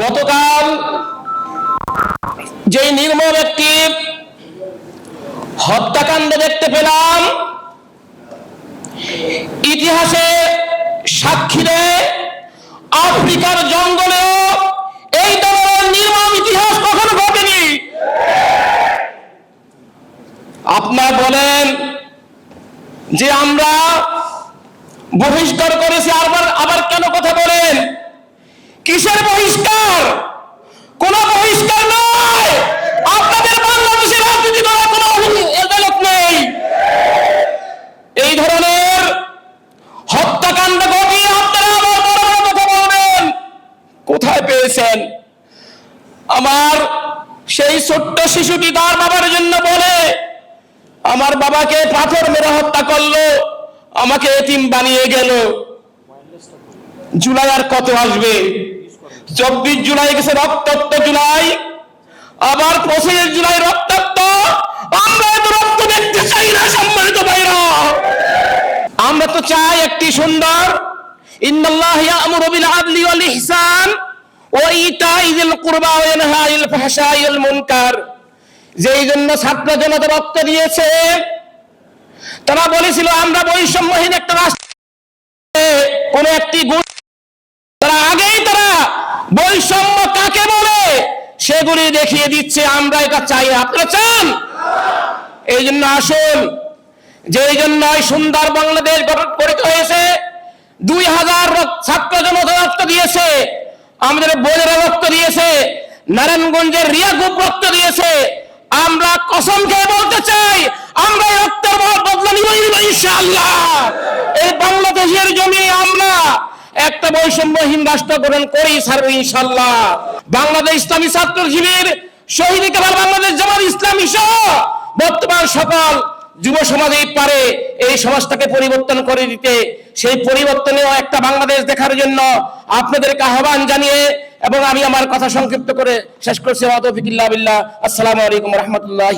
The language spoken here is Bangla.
গতকাল যে নির্মম একটি হত্যাকাণ্ড দেখতে পেলাম, ইতিহাসে সাক্ষী আফ্রিকার জঙ্গলেও এই ধরনের নির্মম ইতিহাস কখনো ঘটেনি। আপনার বলেন যে আমরা বহিষ্কার করেছি, আবার আবার কেন কথা বলেন? কিসের বহিষ্কার? কোন বহিষ্কার নয়। আপনাদের বাংলাদেশের রাজনীতি করার কোন এদালত নেই। এই ধরনের হত্যাকাণ্ড ঘটিয়ে আপনারা আবার বড় বড় কথা বলবেন, কোথায় পেয়েছেন? আমার সেই ছোট্ট শিশুটি তার বাবার জন্য বলে, আমার বাবাকে পাথর মেরে হত্যা করল, আমাকে এতিম বানিয়ে গেল। জুলাই আর কত আসবে? চব্বিশ জুলাই গেছে রক্তাক্ত জুলাই। আবার পঁচিশ জুলাই রক্তাক্ত। আমরা রক্ত দেখতে চাই না, সম্মানিত ভাইরা। আমরা তো চাই একটি সুন্দর, ইন্নাল্লাহ ইয়ামুরু বিল আদলি ওয়াল ইহসান ওয়া কুরবা ওয়া মুনকার। যেই জন্য ছাত্র জনতা রক্ত দিয়েছে, তারা বলেছিল, আমরা বৈষম্যহীন একটা রাষ্ট্র। কোন একটি গুণ বৈষম্য কাকে বলে? সেগুলি দেখিয়ে দিচ্ছে, আমরা এটা চাই আপনারা চান? এই জন্য আসুন। যে এই জন্য সুন্দর বাংলাদেশ গঠন গঠিত হয়েছে, দুই হাজার ছাত্র জনতা রক্ত দিয়েছে, আমাদের বোনেরা রক্ত দিয়েছে, নারায়ণগঞ্জের রিয়া গ্রুপ রক্ত দিয়েছে। আমরা কসম খেয়ে বলতে চাই, আমরা রক্তের বদ- বদলা নিব ইনশাআল্লাহ। এই বাংলাদেশের জমি আমরা একটা বৈষম্যহীন রাষ্ট্র গ্রহণ করেই ছাড়বো ইনশাল্লাহ বাংলাদেশ ইসলামী ছাত্র শিবির শহীদ কেবল বাংলাদেশ জামাত ইসলামী সহ বর্তমান সকল যুব সমাজেই পারে এই সমাজটাকে পরিবর্তন করে দিতে, সেই পরিবর্তনেও একটা বাংলাদেশ দেখার জন্য আপনাদেরকে আহ্বান জানিয়ে এবং আমি আমার কথা সংক্ষিপ্ত করে শেষ করছি। আসসালামু আলাইকুম রহমতুল্লাহ